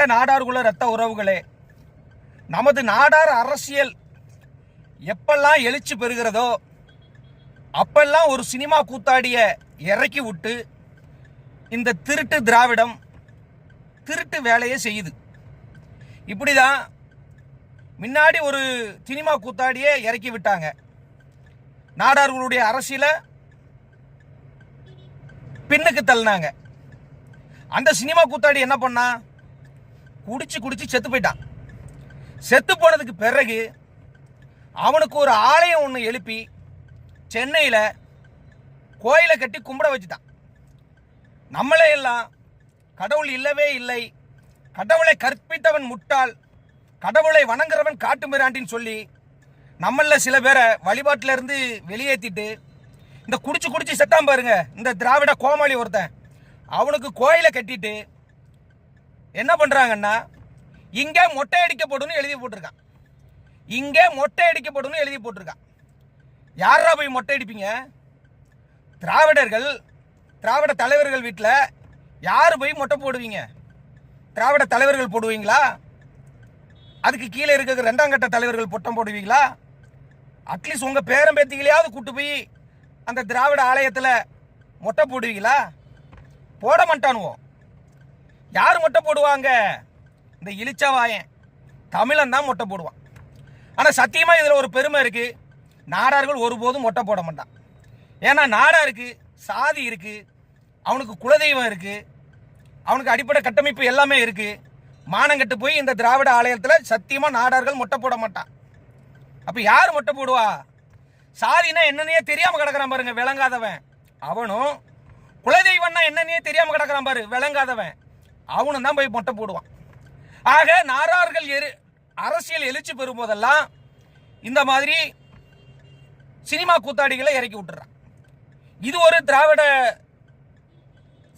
அன்பார்ந்த நாடார்குல இரத்த உறவுகளே. நமது நாடார் அரசியல் எப்பெல்லாம் எழுச்சி பெறுகிறதோ அப்பெல்லாம் ஒரு சினிமா கூத்தாடிய இறக்கி விட்டு இந்த திருட்டு திராவிடம் திருட்டு வேலையை செய்யுது. இப்படிதான் முன்னாடி ஒரு சினிமா கூத்தாடியே இறக்கி விட்டாங்க. நாடார்களுடைய அரசியலை பின்னுக்கு தள்ளினாங்க. அந்த சினிமா கூத்தாடி என்ன பண்ணா குடிச்சு குடிச்சு செத்து போயிட்டான். செத்து போனதுக்கு பிறகு அவனுக்கு ஒரு ஆலயம் ஒன்று எழுப்பி சென்னையில் கோயிலை கட்டி கும்பிட வச்சுட்டான். நம்மளே எல்லாம் கடவுள் இல்லவே இல்லை. கடவுளை கற்பித்தவன் முட்டாள். கடவுளை வணங்குறவன் காட்டு மிராண்டின்னு சொல்லி நம்மளில் சில பேரை வழிபாட்டிலேருந்து வெளியேற்றிட்டு இந்த குடிச்சு குடிச்சு செத்தான் பாருங்க. இந்த திராவிட கோமாளி ஒருத்தன் அவனுக்கு கோயிலை கட்டிட்டு என்ன பண்ணுறாங்கன்னா இங்கே மொட்டை அடிக்கப்படும் எழுதி போட்டிருக்கான். இங்கே மொட்டை அடிக்கப்படும் எழுதி போட்டிருக்கான். யாரா போய் மொட்டை அடிப்பீங்க? திராவிடர்கள் திராவிட தலைவர்கள் வீட்டில் யார் போய் மொட்டை போடுவீங்க? திராவிட தலைவர்கள் போடுவீங்களா? அதுக்கு கீழே இருக்கிற ரெண்டாம் கட்ட தலைவர்கள் பொட்டம் போடுவீங்களா? அட்லீஸ்ட் உங்கள் பேரம்பேத்திகளையாவது கூட்டு போய் அந்த திராவிட ஆலயத்தில் மொட்டை போடுவீங்களா? போட மாட்டானுவோம் யார் மொட்டை போடுவாங்க? இந்த இளிச்சவாயன். தமிழன் தான் மொட்டை போடுவான். ஆனால் சத்தியமாக இதில் ஒரு பெருமை இருக்குது நாடார்கள் ஒருபோதும் மொட்டை போட மாட்டான். ஏன்னா நாடா இருக்குது சாதி இருக்கு அவனுக்கு குலதெய்வம் இருக்குது அவனுக்கு அடிப்படை கட்டமைப்பு எல்லாமே இருக்குது மானங்கட்டு போய் இந்த திராவிட ஆலயத்தில் சத்தியமாக நாடார்கள் மொட்டை போட மாட்டான். அப்போ யார் மொட்டை போடுவா? சாதினா என்னன்னே தெரியாமல் கிடக்குறான் பாருங்க விளங்காதவன். அவனும் குலதெய்வம்னா என்னன்னே தெரியாமல் கிடக்கிறான் பாரு விளங்காதவன். அவனும் தான் போய் மொட்டை போடுவான். ஆக நாரார்கள் எரு அரசியல் எழுச்சி பெறும் போதெல்லாம் இந்த மாதிரி சினிமா கூத்தாடிகளை இறக்கி விட்டுறான். இது ஒரு திராவிட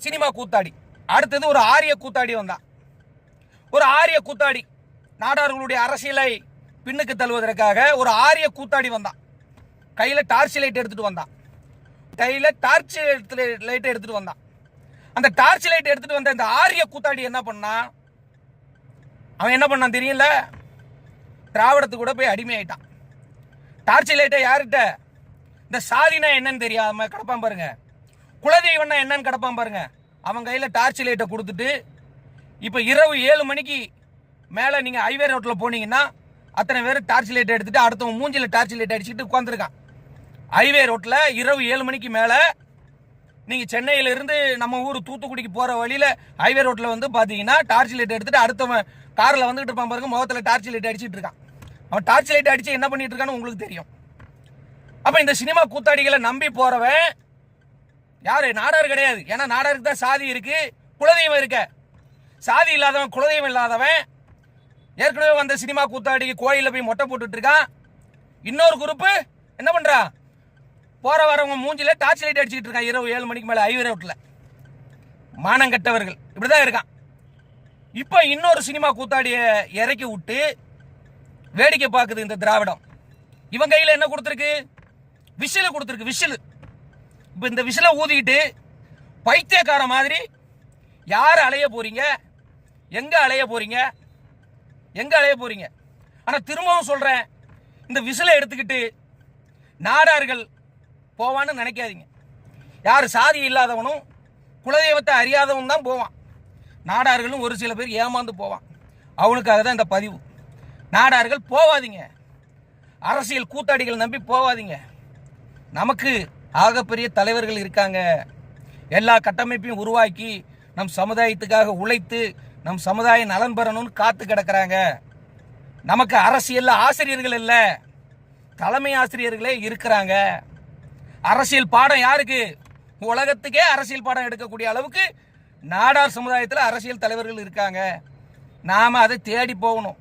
சினிமா கூத்தாடி. அடுத்தது ஒரு ஆரிய கூத்தாடி வந்தான் ஒரு ஆரிய கூத்தாடி நாடார்களுடைய அரசியலை பின்னுக்கு தள்ளுவதற்காக ஒரு ஆரிய கூத்தாடி வந்தான் கையில் டார்ச் லைட் எடுத்துட்டு வந்தான் கையில் டார்ச் லைட் எடுத்துகிட்டு வந்தான் அந்த டார்ச் லைட் எடுத்துட்டு வந்த அந்த ஆரிய கூத்தாடி என்ன பண்ணான் அவன் என்ன பண்ணான் தெரியல? திராவிடத்துக்கு கூட போய் அடிமையாயிட்டான். டார்ச் லைட்டை யார்கிட்ட? இந்த சாதினா என்னன்னு தெரியாம கிடப்பான் பாருங்க. குலதெய்வம்னா என்னன்னு கிடப்பான் பாருங்க. அவன் கையில டார்ச் லைட்டை கொடுத்துட்டு இப்போ இரவு ஏழு மணிக்கு மேலே நீங்கள் ஹைவே ரோட்டில் போனீங்கன்னா அத்தனை பேர் டார்ச் லைட் எடுத்துட்டு அடுத்தவன் மூஞ்சில டார்ச் லைட் அடிச்சுட்டு உட்காந்துருக்கான் ஹைவே ரோட்டில் இரவு ஏழு மணிக்கு மேலே நீங்கள் சென்னையிலிருந்து நம்ம ஊர் தூத்துக்குடிக்கு போகிற வழியில் ஹைவே ரோட்டில் வந்து பார்த்தீங்கன்னா டார்ச் லைட் எடுத்துகிட்டு அடுத்தவன் காரில் வந்துகிட்டு இருப்பான் பாருங்க முகத்தில் டார்ச் லைட் அடிச்சிட்டு இருக்கான். அவன் டார்ச் லைட் அடித்து என்ன பண்ணிட்டு இருக்கான்னு உங்களுக்கு தெரியும். அப்போ இந்த சினிமா கூத்தாடிகளை நம்பி போகிறவன் யாரு? நாடார் கிடையாது. ஏன்னா நாடாருக்கு தான் சாதி இருக்கு குலதெய்வம் இருக்க. சாதி இல்லாதவன் குலதெய்வம் இல்லாதவன் ஏற்கனவே வந்த சினிமா கூத்தாடிக்கு கோயிலில் போய் மொட்டை போட்டுட்ருக்கான் இன்னொரு குரூப்பு என்ன பண்ணுறான் போற வரவங்க மூஞ்சில டார்ச் லைட் அடிச்சுட்டு இருக்கான் இரவு ஏழு மணிக்கு மேல ஹைவே ரோட்ல மானங்கட்டவர்கள் இப்படிதான் இருக்கான். இப்போ இன்னொரு சினிமா கூத்தாடிய இறக்கி விட்டு வேடிக்கை பார்க்குது இந்த திராவிடம். இவன் கையில் என்ன கொடுத்துருக்கு? விசிலு கொடுத்துருக்கு விசில். இப்போ இந்த விசிலை ஊதிக்கிட்டு பைத்தியக்கார மாதிரி யார் அலைய போறீங்க? எங்கே அலைய போறீங்க? எங்கே அலைய போறீங்க? ஆனால் திரும்பவும் சொல்கிறேன் இந்த விசிலை எடுத்துக்கிட்டு நாடார்கள் போவான்னு நினைக்காதீங்க. யார் சாதி இல்லாதவனும் குலதெய்வத்தை அறியாதவன் தான் போவான். நாடார்களும் ஒரு சில பேர் ஏமாந்து போவான். அவனுக்காக தான் இந்த பதிவு. நாடார்கள் போவாதீங்க. அரசியல் கூத்தாடிகள் நம்பி போவாதீங்க. நமக்கு ஆகப்பெரிய தலைவர்கள் இருக்காங்க. எல்லா கட்டமைப்பையும் உருவாக்கி நம் சமுதாயத்துக்காக உழைத்து நம் சமுதாய நலன் பெறணும்னு காத்து கிடக்குறாங்க. நமக்கு அரசியலில் ஆசிரியர்கள் இல்லை. தலைமை ஆசிரியர்களே இருக்கிறாங்க. அரசியல் பாடம் யாருக்கு? உலகத்துக்கே அரசியல் பாடம் எடுக்கக்கூடிய அளவுக்கு நாடார் சமுதாயத்தில் அரசியல் தலைவர்கள் இருக்காங்க. நாம் அதை தேடி போகணும்.